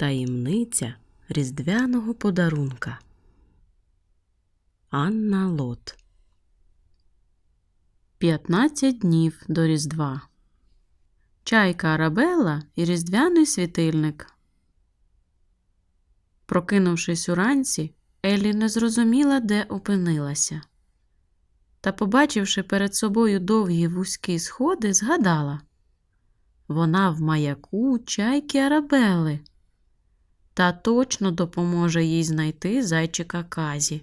Таємниця різдвяного подарунка. Анна Лот. 15 днів до Різдва. Чайка Арабелла і різдвяний світильник. Прокинувшись уранці, Еллі не зрозуміла, де опинилася. Та, побачивши перед собою довгі вузькі сходи, згадала вона в маяку чайки Арабели та точно допоможе їй знайти зайчика Казі.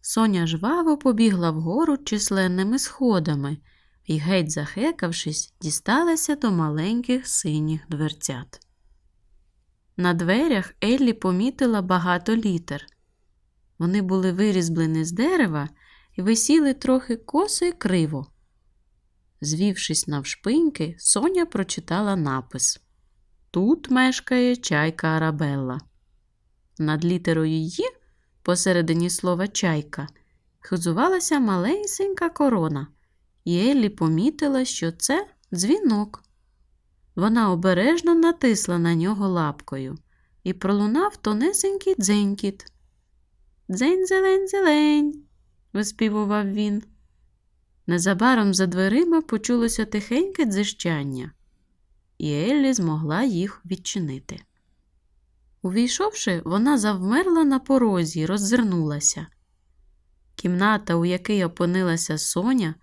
Соня жваво побігла вгору численними сходами і, геть захекавшись, дісталася до маленьких синіх дверцят. На дверях Еллі помітила багато літер. Вони були вирізблені з дерева і висіли трохи косо й криво. Звівшись навшпиньки, Соня прочитала напис Тут мешкає чайка Арабелла. Над літерою «Ї» посередині слова чайка хизувалася малесенька корона, і Еллі помітила, що це дзвінок. Вона обережно натисла на нього лапкою і пролунав тонесенький дзенькіт. Дзень зелень зелень, виспівував він. Незабаром за дверима почулося тихеньке дзижчання, і Еллі змогла їх відчинити. Увійшовши, вона завмерла на порозі й роззирнулася. Кімната, у якій опинилася Соня,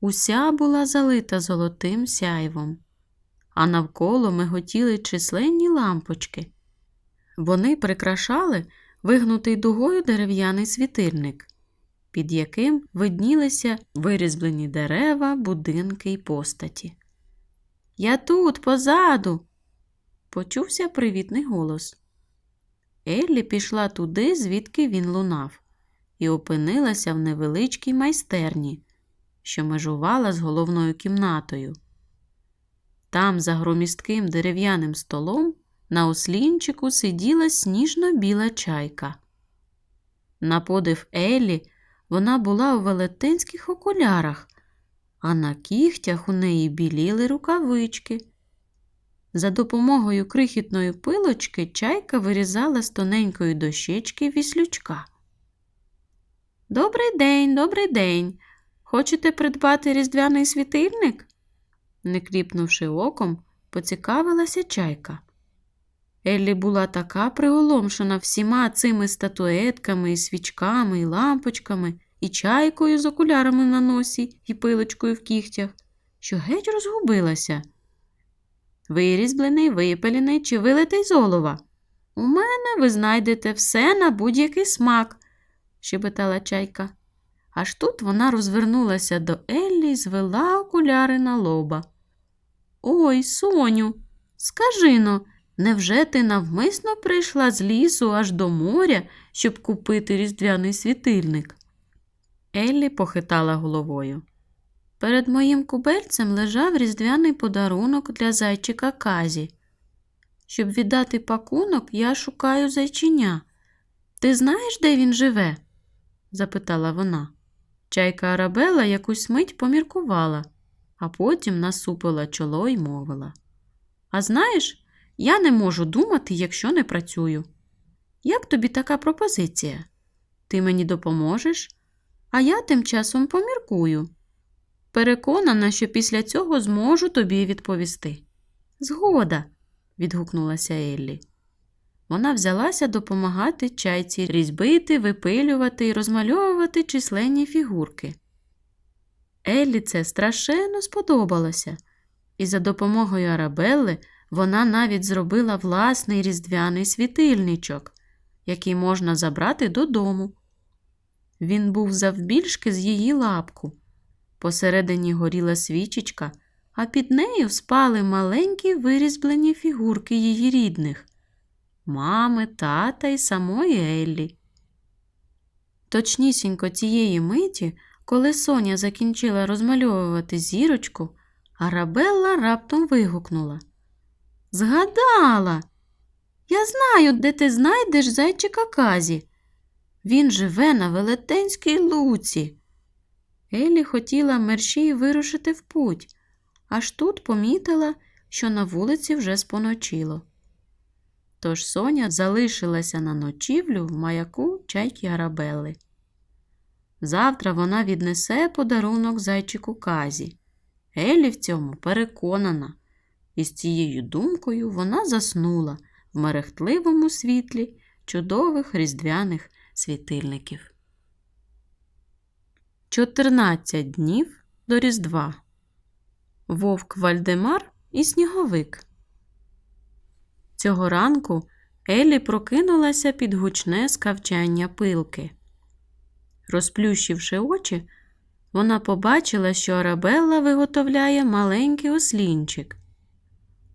уся була залита золотим сяйвом, а навколо миготіли численні лампочки. Вони прикрашали вигнутий дугою дерев'яний світильник, під яким виднілися вирізблені дерева, будинки й постаті. Я тут, позаду, почувся привітний голос. Еллі пішла туди, звідки він лунав, і опинилася в невеличкій майстерні, що межувала з головною кімнатою. Там, за громістким дерев'яним столом, на ослінчику сиділа сніжно-біла чайка. На подив Еллі вона була у велетенських окулярах, а на кігтях у неї біліли рукавички. За допомогою крихітної пилочки чайка вирізала з тоненької дощечки віслючка. Добрий день, добрий день. Хочете придбати різдвяний світильник? не кліпнувши оком, поцікавилася чайка. Еллі була така приголомшена всіма цими статуетками, і свічками, і лампочками, і чайкою з окулярами на носі і пилочкою в кігтях, що геть розгубилася. Вирізблений, випалений чи вилитий з олова. У мене ви знайдете все на будь-який смак, щебетала чайка. Аж тут вона розвернулася до Еллі і звела окуляри на лоба. Ой, Соню, скажи но, невже ти навмисно прийшла з лісу аж до моря, щоб купити різдвяний світильник? Еллі похитала головою. Перед моїм кубельцем лежав різдвяний подарунок для зайчика Казі. Щоб віддати пакунок, я шукаю зайчиня. Ти знаєш, де він живе? запитала вона. Чайка Арабела якусь мить поміркувала, а потім насупила чоло й мовила. А знаєш, я не можу думати, якщо не працюю. Як тобі така пропозиція? Ти мені допоможеш, а я тим часом поміркую. Переконана, що після цього зможу тобі відповісти. Згода, відгукнулася Еллі. Вона взялася допомагати чайці різьбити, випилювати і розмальовувати численні фігурки. Еллі це страшенно сподобалося, і за допомогою Арабелли вона навіть зробила власний різдвяний світильничок, який можна забрати додому. Він був завбільшки з її лапку. Посередині горіла свічечка, а під нею спали маленькі вирізблені фігурки її рідних мами, тата і самої Еллі. Точнісінько цієї миті, коли Соня закінчила розмальовувати зірочку, Арабелла раптом вигукнула. Згадала, я знаю, де ти знайдеш зайчика Казі. Він живе на велетенській луці. Еллі хотіла мерщій вирушити в путь, аж тут помітила, що на вулиці вже споночило. Тож Соня залишилася на ночівлю в маяку чайки Арабели. Завтра вона віднесе подарунок зайчику Казі. Елі в цьому переконана, і з цією думкою вона заснула в мерехтливому світлі чудових різдвяних світильників. 14 днів до Різдва. Вовк Вальдемар і сніговик. Цього ранку Елі прокинулася під гучне скавчання пилки. Розплющивши очі, вона побачила, що Арабелла виготовляє маленький ослінчик.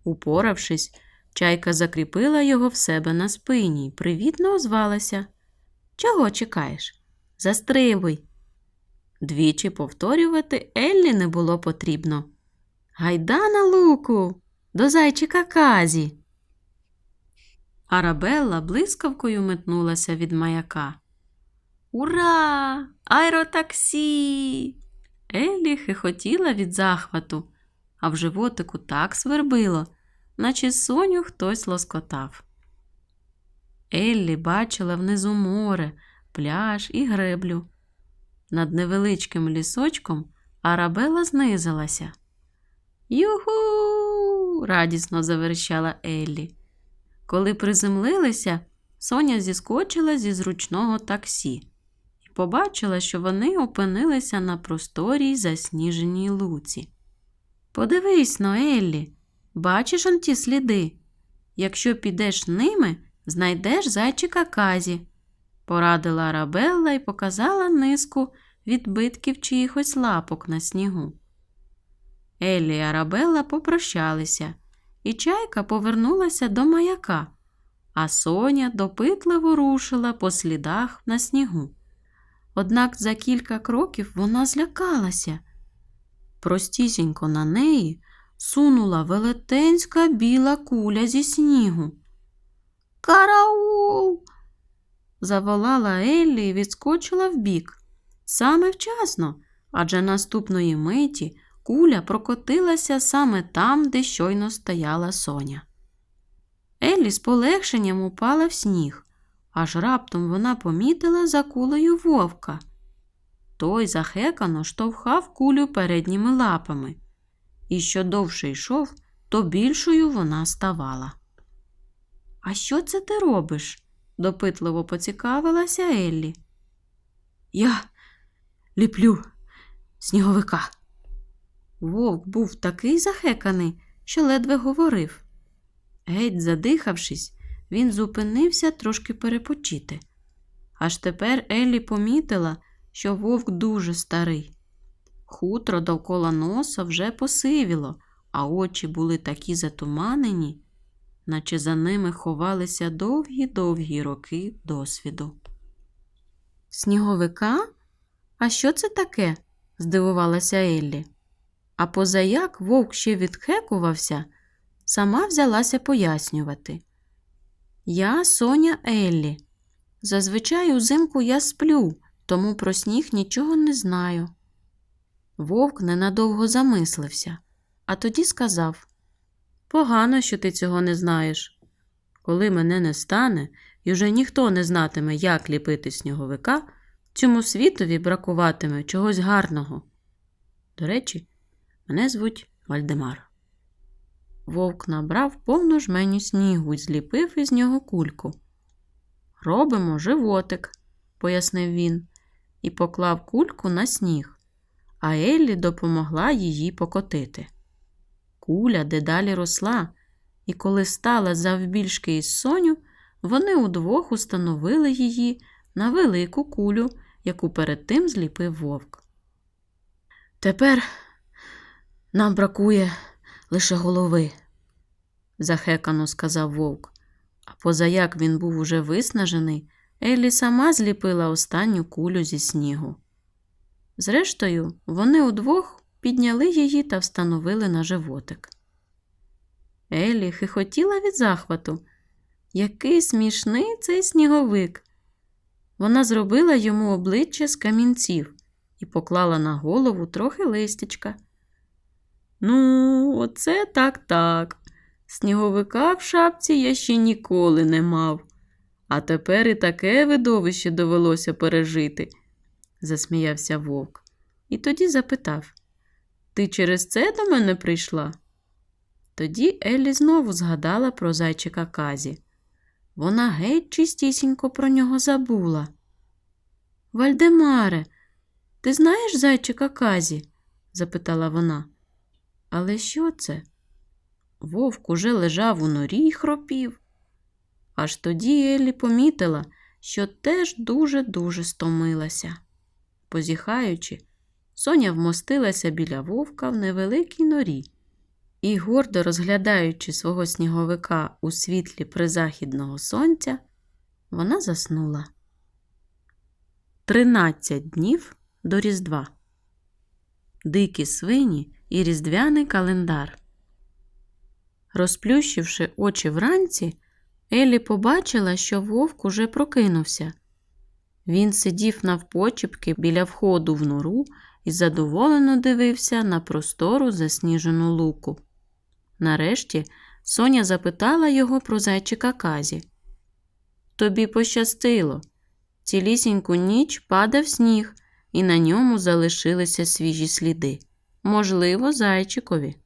Упоравшись, чайка закріпила його в себе на спині й привітно озвалася. Чого чекаєш? Застрибуй. Двічі повторювати Еллі не було потрібно. Гайда на луку, до зайчика Казі. Арабелла блискавкою метнулася від маяка. Ура! Аеротаксі! Еллі хихотіла від захвату, а в животику так свербило, наче соню хтось лоскотав. Еллі бачила внизу море, пляж і греблю. Над невеличким лісочком Арабела знизилася. Юху. радісно заверещала Еллі. Коли приземлилися, Соня зіскочила зі зручного таксі і побачила, що вони опинилися на просторій засніженій луці. Подивись но, Еллі, бачиш он ті сліди. Якщо підеш ними, знайдеш зайчика Казі, порадила Арабелла і показала низку відбитків чиїхось лапок на снігу. Еллі і Арабелла попрощалися, і чайка повернулася до маяка, а Соня допитливо рушила по слідах на снігу. Однак за кілька кроків вона злякалася. Простісінько на неї сунула велетенська біла куля зі снігу. Караул! заволала Еллі і відскочила вбік. Саме вчасно, адже наступної миті куля прокотилася саме там, де щойно стояла Соня. Еллі з полегшенням упала в сніг, аж раптом вона помітила за кулею вовка. Той захекано штовхав кулю передніми лапами, і що довше йшов, то більшою вона ставала. А що це ти робиш? допитливо поцікавилася Еллі. Я ліплю сніговика. Вовк був такий захеканий, що ледве говорив. Геть задихавшись, він зупинився трошки перепочити. Аж тепер Еллі помітила, що вовк дуже старий. Хутро довкола носа вже посивіло, а очі були такі затуманені, наче за ними ховалися довгі-довгі роки досвіду. Сніговика? А що це таке? здивувалася Еллі. А позаяк вовк ще відхекувався, сама взялася пояснювати. Я Соня Еллі. Зазвичай узимку я сплю, тому про сніг нічого не знаю. Вовк ненадовго замислився, а тоді сказав Погано, що ти цього не знаєш. Коли мене не стане, і вже ніхто не знатиме, як ліпити сніговика, цьому світові бракуватиме чогось гарного. До речі, мене звуть Вальдемар. Вовк набрав повну жменю снігу і зліпив із нього кульку. Робимо животик, пояснив він, і поклав кульку на сніг, а Еллі допомогла її покотити. Куля дедалі росла, і коли стала завбільшки із соню, вони удвох установили її на велику кулю, яку перед тим зліпив вовк. Тепер нам бракує лише голови, захекано сказав вовк. А позаяк він був уже виснажений, Еллі сама зліпила останню кулю зі снігу. Зрештою, вони удвох підняли її та встановили на животик. Еллі хихотіла від захвату. Який смішний цей сніговик. Вона зробила йому обличчя з камінців і поклала на голову трохи листячка. Ну, оце так так, Сніговика в шапці я ще ніколи не мав. А тепер і таке видовище довелося пережити, засміявся вовк. І тоді запитав Ти через це до мене прийшла? Тоді Еллі знову згадала про зайчика Казі. Вона геть чистісінько про нього забула. Вальдемаре, ти знаєш зайчика Казі? запитала вона. Але що це? Вовк уже лежав у норі й хропів. Аж тоді Еллі помітила, що теж дуже-дуже стомилася. Позіхаючи, Соня вмостилася біля вовка в невеликій норі і, гордо розглядаючи свого сніговика у світлі призахідного сонця, вона заснула. Тринадцять днів до Різдва. Дикі свині і різдвяний календар. Розплющивши очі вранці, Елі побачила, що вовк уже прокинувся. Він сидів навпочіпки біля входу в нору і задоволено дивився на простору засніжену луку. Нарешті Соня запитала його про зайчика Казі. Тобі пощастило. Цілісіньку ніч падав сніг, і на ньому залишилися свіжі сліди. Можливо, зайчикові.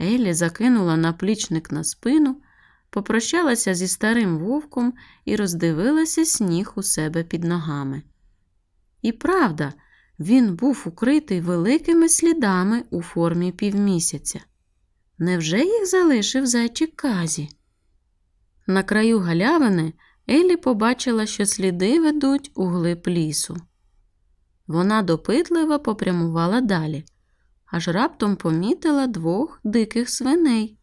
Елі закинула наплічник на спину, попрощалася зі старим вовком і роздивилася сніг у себе під ногами. І правда, він був укритий великими слідами у формі півмісяця. Невже їх залишив зайчик Казі? На краю галявини Елі побачила, що сліди ведуть у глиб лісу. Вона допитливо попрямувала далі, аж раптом помітила двох диких свиней.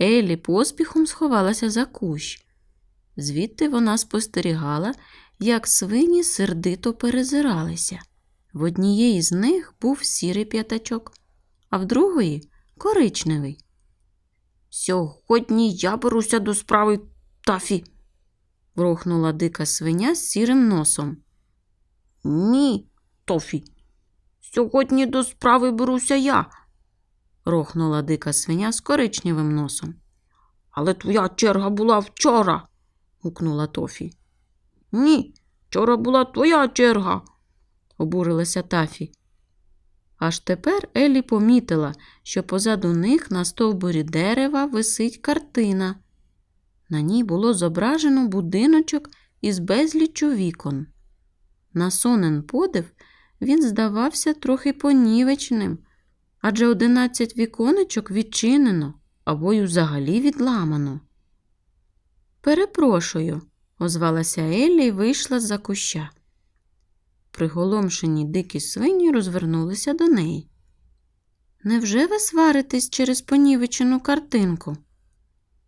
Елі поспіхом сховалася за кущ. Звідти вона спостерігала, як свині сердито перезиралися. В однієї з них був сірий п'ятачок, а в другої коричневий. Сьогодні я беруся до справи тафі, врохнула дика свиня з сірим носом. Ні, Тофі. Сьогодні до справи беруся я, рохнула дика свиня з коричневим носом. Але твоя черга була вчора, гукнула Тофі. Ні, вчора була твоя черга, обурилася Тафі. Аж тепер Елі помітила, що позаду них на стовбурі дерева висить картина. На ній було зображено будиночок із безліччю вікон. На сонен подив він здавався трохи понівечним, адже одинадцять віконечок відчинено або й взагалі відламано. Перепрошую, озвалася Еллі і вийшла з-за куща. Приголомшені дикі свині розвернулися до неї. Невже ви сваритесь через понівечену картинку?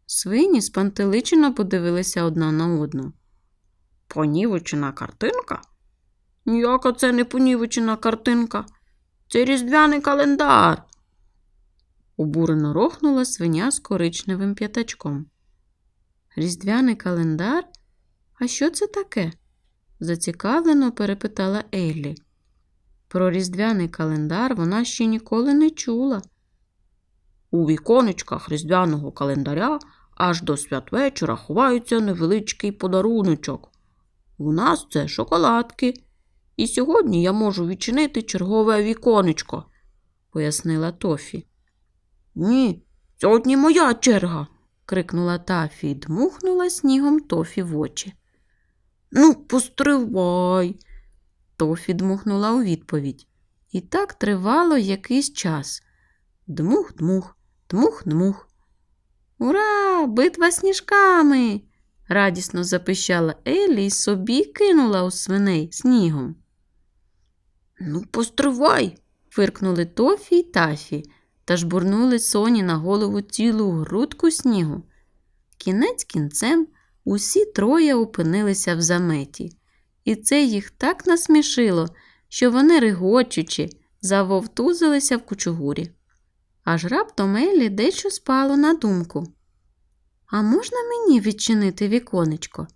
Свині спантеличено подивилися одна на одну. Понівечена картинка? Ніяка це не понівечена картинка. Це різдвяний календар. Обурено рохнула свиня з коричневим п'ятачком. Різдвяний календар? А що це таке? Зацікавлено перепитала Еллі. Про різдвяний календар вона ще ніколи не чула. У віконечках різдвяного календаря аж до святвечора ховається невеличкий подаруночок. У нас це шоколадки. І сьогодні я можу відчинити чергове віконечко, пояснила Тофі. Ні, сьогодні моя черга. крикнула Тафі і дмухнула снігом Тофі в очі. Ну, постривай. Тофі дмухнула у відповідь. І так тривало якийсь час. Дмух-дмух, дмух-дмух. Ура! Битва сніжками! радісно запищала Елі і собі кинула у свиней снігом. Ну, постривай, фиркнули Тофі й тафі та жбурнули соні на голову цілу грудку снігу. Кінець кінцем усі троє опинилися в заметі, і це їх так насмішило, що вони, регочучи, завовтузилися в кучугурі. Аж раптом Елі дещо спало на думку. А можна мені відчинити віконечко?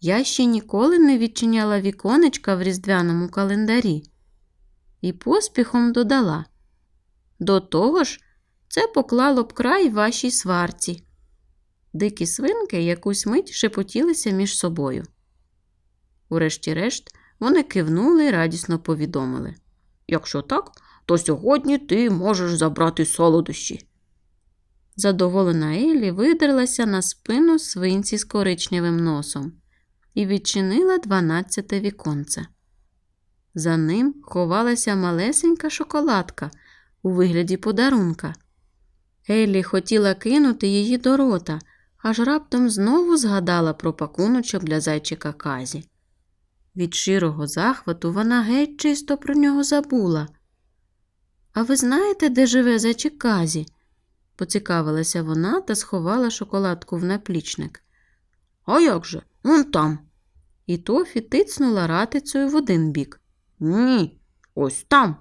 Я ще ніколи не відчиняла віконечка в різдвяному календарі. І поспіхом додала. До того ж, Це поклало б край вашій сварці. Дикі свинки якусь мить шепотілися між собою. Урешті-решт вони кивнули і радісно повідомили. Якщо так, то сьогодні ти можеш забрати солодощі. Задоволена Елі видерлася на спину свинці з коричневим носом і відчинила дванадцяте віконце. За ним ховалася малесенька шоколадка у вигляді подарунка. Еллі хотіла кинути її до рота, аж раптом знову згадала про пакуночок для зайчика Казі. Від щирого захвату вона геть чисто про нього забула. А ви знаєте, де живе зайчик Казі? поцікавилася вона та сховала шоколадку в наплічник. А як же? Вон там. І Тофі тицнула ратицею в один бік. Ні, ось там.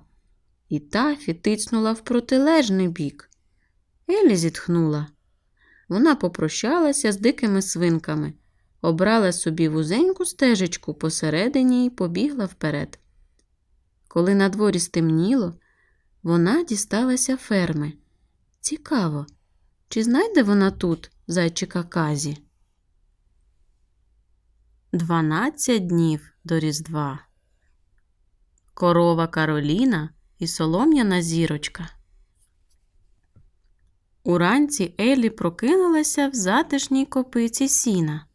І Тафі тицнула в протилежний бік. Елі зітхнула. Вона попрощалася з дикими свинками, обрала собі вузеньку стежечку посередині і побігла вперед. Коли на дворі стемніло, вона дісталася ферми. Цікаво, чи знайде вона тут зайчика Казі? Дванадцять днів до Різдва. Корова Кароліна і солом'яна зірочка. Уранці Елі прокинулася в затишній копиці сіна.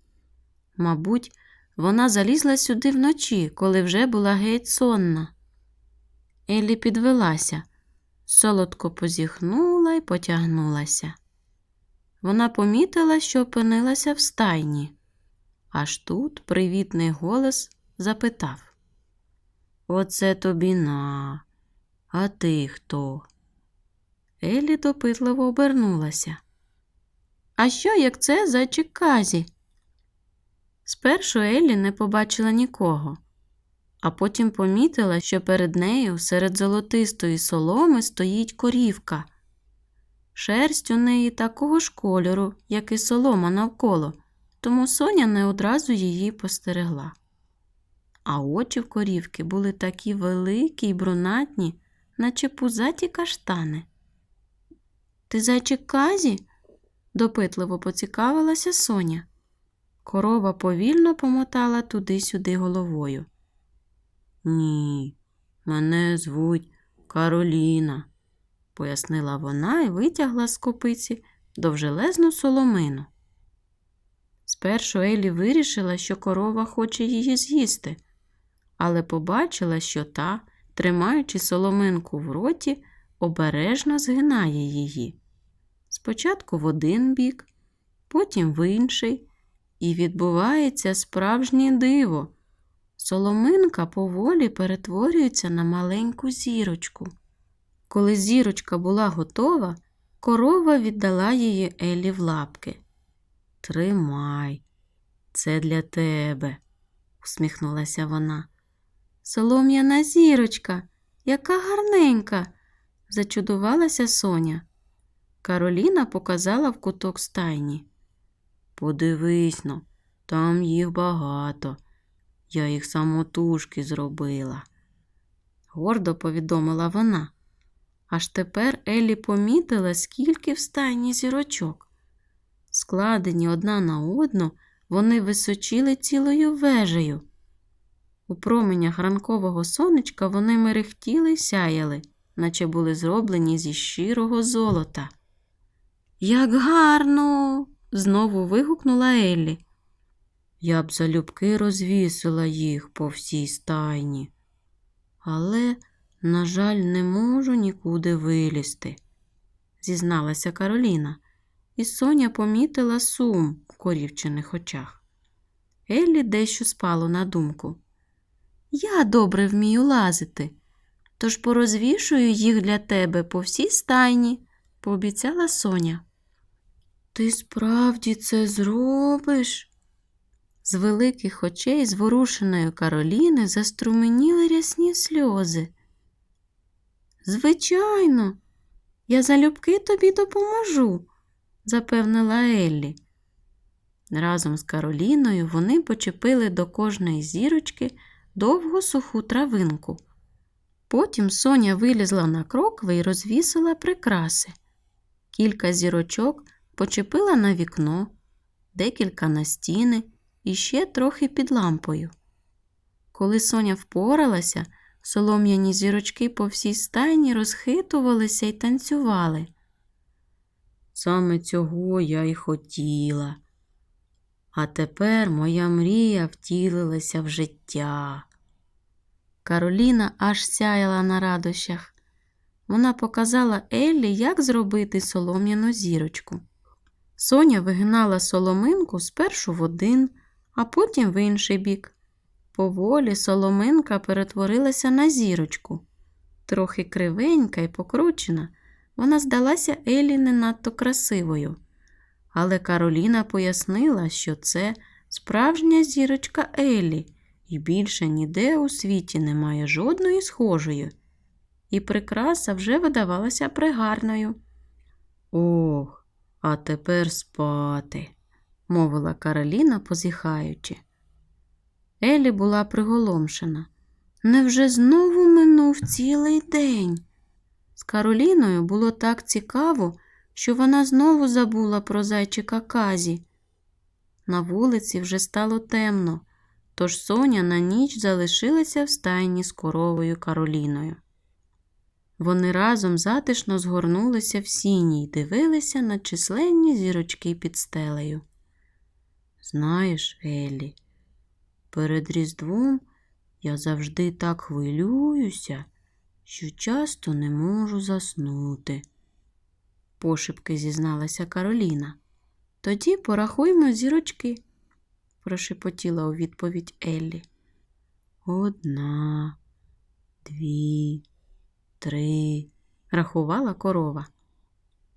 Мабуть, вона залізла сюди вночі, коли вже була геть сонна. Елі підвелася, солодко позіхнула і потягнулася. Вона помітила, що опинилася в стайні. Аж тут привітний голос запитав Оце тобі на, а ти хто? Елі допитливо обернулася. А що, як це зайчик Казі? Спершу Елі не побачила нікого, а потім помітила, що перед нею серед золотистої соломи стоїть корівка. Шерсть у неї такого ж кольору, як і солома навколо, тому Соня не одразу її постерегла. А очі в корівки були такі великі й брунатні, наче пузаті каштани. Ти зайчик Казі? допитливо поцікавилася Соня. Корова повільно помотала туди-сюди головою. Ні, мене звуть Кароліна, пояснила вона і витягла з копиці довжелезну соломину. Спершу Елі вирішила, що корова хоче її з'їсти, але побачила, що та, тримаючи соломинку в роті, обережно згинає її. Спочатку в один бік, потім в інший, і відбувається справжнє диво. Соломинка поволі перетворюється на маленьку зірочку. Коли зірочка була готова, корова віддала її Елі в лапки. Тримай, це для тебе, усміхнулася вона. Солом'яна зірочка, яка гарненька, зачудувалася Соня. Кароліна показала в куток стайні. Подивись но, там їх багато. Я їх самотужки зробила, гордо повідомила вона. Аж тепер Елі помітила, скільки в стайні зірочок. Складені одна на одну, вони височили цілою вежею. У променях ранкового сонечка вони мерехтіли сяяли, наче були зроблені зі щирого золота. Як гарно. знову вигукнула Еллі. Я б залюбки розвісила їх по всій стайні. Але, на жаль, не можу нікуди вилізти, зізналася Кароліна, і Соня помітила сум в корівчених очах. Еллі дещо спало на думку. Я добре вмію лазити, тож порозвішую їх для тебе по всій стайні, пообіцяла Соня. Ти справді це зробиш? З великих очей зворушеної Кароліни заструменіли рясні сльози. Звичайно, я залюбки тобі допоможу, запевнила Еллі. Разом з Кароліною вони почепили до кожної зірочки довгу суху травинку. Потім Соня вилізла на крокви і розвісила прикраси. Кілька зірочок почепила на вікно, декілька на стіни і ще трохи під лампою. Коли Соня впоралася, солом'яні зірочки по всій стайні розхитувалися й танцювали. Саме цього я й хотіла. А тепер моя мрія втілилася в життя. Кароліна аж сяяла на радощах. Вона показала Еллі, як зробити солом'яну зірочку. Соня вигинала соломинку спершу в один, а потім в інший бік. Поволі соломинка перетворилася на зірочку. Трохи кривенька і покручена, вона здалася Еллі не надто красивою. Але Кароліна пояснила, що це справжня зірочка Еллі, і більше ніде у світі немає жодної схожої. І прикраса вже видавалася пригарною. Ох, а тепер спати, мовила Кароліна, позіхаючи. Елі була приголомшена. Невже знову минув цілий день? З Кароліною було так цікаво, що вона знову забула про зайчика Казі. На вулиці вже стало темно, тож Соня на ніч залишилася в стайні з коровою Кароліною. Вони разом затишно згорнулися в сіні й дивилися на численні зірочки під стелею. Знаєш, Еллі, перед Різдвом я завжди так хвилююся, що часто не можу заснути, пошепки зізналася Кароліна. Тоді порахуймо зірочки, прошепотіла у відповідь Еллі. Одна, дві, три, рахувала корова.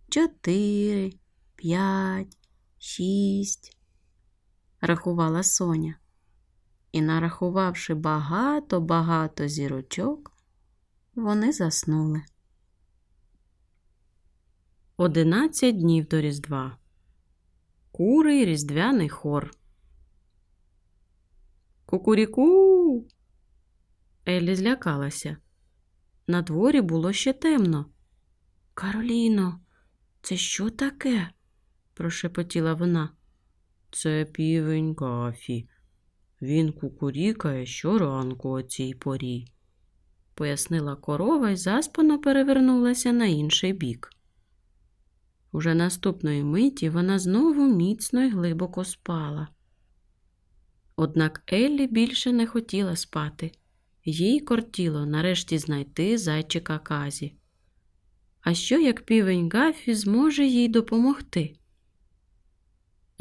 Чотири, п'ять, шість, рахувала Соня. І, нарахувавши багато-багато зірочок, вони заснули. Одинадцять днів до Різдва. Курий різдвяний хор. Кукуріку. Еллі злякалася. На дворі було ще темно. Кароліно, це що таке? прошепотіла вона. Це півень Гафі. Він кукурікає щоранку о цій порі, пояснила корова і заспано перевернулася на інший бік. Уже наступної миті вона знову міцно й глибоко спала. Однак Еллі більше не хотіла спати. Їй кортіло нарешті знайти зайчика Казі. А що як півень Гафі зможе їй допомогти?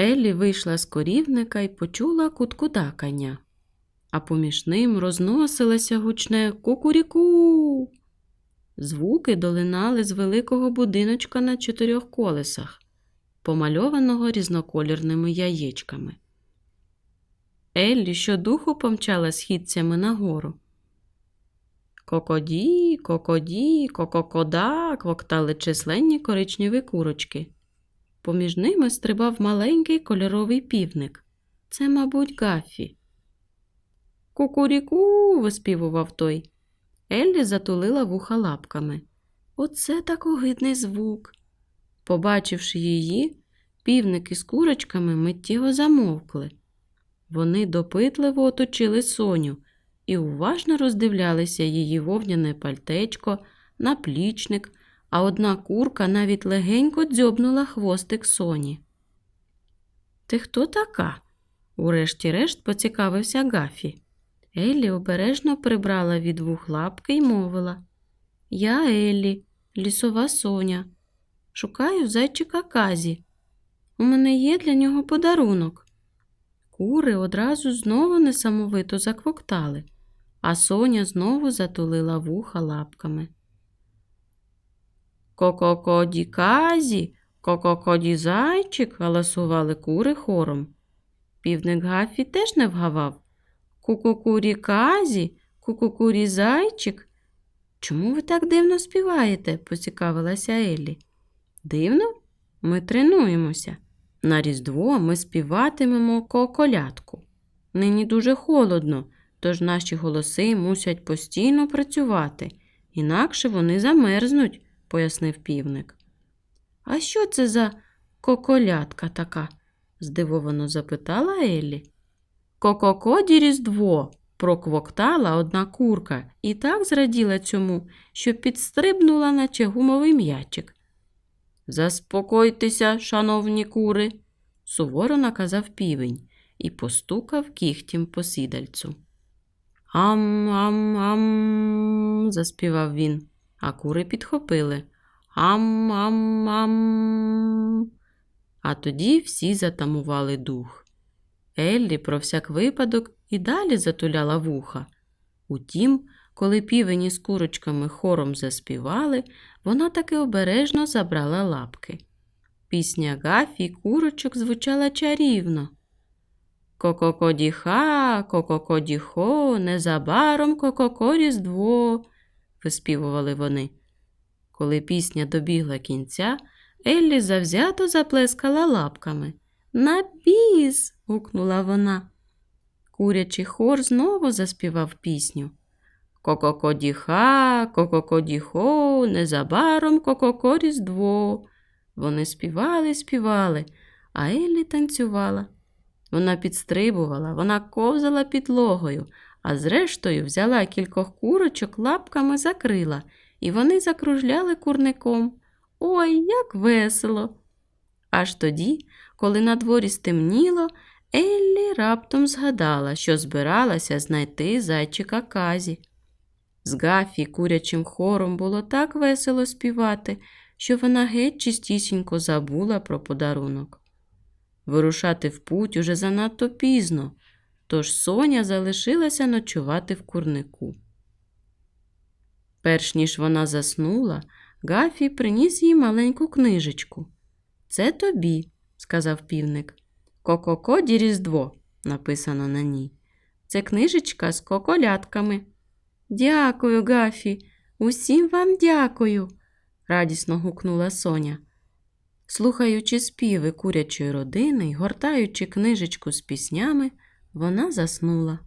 Еллі вийшла з корівника і почула куткудакання, а поміж ним розносилося гучне кукуріку. Звуки долинали з великого будиночка на чотирьох колесах, помальованого різноколірними яєчками. Еллі щодуху помчала східцями нагору. Кокоді, кокоді, кококода, квоктали численні коричневі курочки. Поміж ними стрибав маленький кольоровий півник. Це, мабуть, Гаффі. Кукуріку. виспівував той. Еллі затулила вуха лапками. Оце так огидний звук. Побачивши її, півники з курочками миттєво замовкли. Вони допитливо оточили Соню і уважно роздивлялися її вовняне пальтечко, наплічник, а одна курка навіть легенько дзьобнула хвостик Соні. Ти хто така? урешті-решт поцікавився Гафі. Еллі обережно прибрала від вух лапки й мовила Я Еллі, лісова соня. Шукаю зайчика Казі. У мене є для нього подарунок. Кури одразу знову несамовито заквоктали, а соня знову затулила вуха лапками. Кококоді казі, кококоді зайчик, галасували кури хором. Півник Гафі теж не вгавав. Кукукурі казі, кукукурі зайчик. Чому ви так дивно співаєте? поцікавилася Еллі. Дивно? Ми тренуємося. На Різдво ми співатимемо коколятку. Нині дуже холодно, тож наші голоси мусять постійно працювати, інакше вони замерзнуть, пояснив півник. А що це за коколятка така? здивовано запитала Еллі. Кококоді Різдво, проквоктала одна курка і так зраділа цьому, що підстрибнула, наче гумовий м'ячик. Заспокойтеся, шановні кури, суворо наказав півень і постукав кігтім по сідальцю. Ам, ам, ам, заспівав він, а кури підхопили. Ам, ам, ам. А тоді всі затамували дух. Еллі про всяк випадок і далі затуляла вуха. Утім, коли півені з курочками хором заспівали, вона таки обережно забрала лапки. Пісня Гафі курочок звучала чарівно. Кококодіха, кококодіхо, незабаром кококо різдво, виспівували вони. Коли пісня добігла кінця, Еллі завзято заплескала лапками. На біс. гукнула вона. Курячий хор знову заспівав пісню. Кококодіха, кококодіхо, незабаром кококо різдво. Вони співали, співали, а Еллі танцювала. Вона підстрибувала, вона ковзала підлогою, а зрештою взяла кількох курочок лапками закрила, і вони закружляли курником. Ой, як весело! Аж тоді, коли на дворі стемніло, Еллі раптом згадала, що збиралася знайти зайчика Казі. З Гафі курячим хором було так весело співати, що вона геть чистісінько забула про подарунок. Вирушати в путь уже занадто пізно, тож Соня залишилася ночувати в курнику. Перш ніж вона заснула, Гафі приніс їй маленьку книжечку. Це тобі, сказав півник. Кококоді Різдво, написано на ній. Це книжечка з коколятками. Дякую, Гафі, усім вам дякую, радісно гукнула Соня. Слухаючи співи курячої родини й гортаючи книжечку з піснями, вона заснула.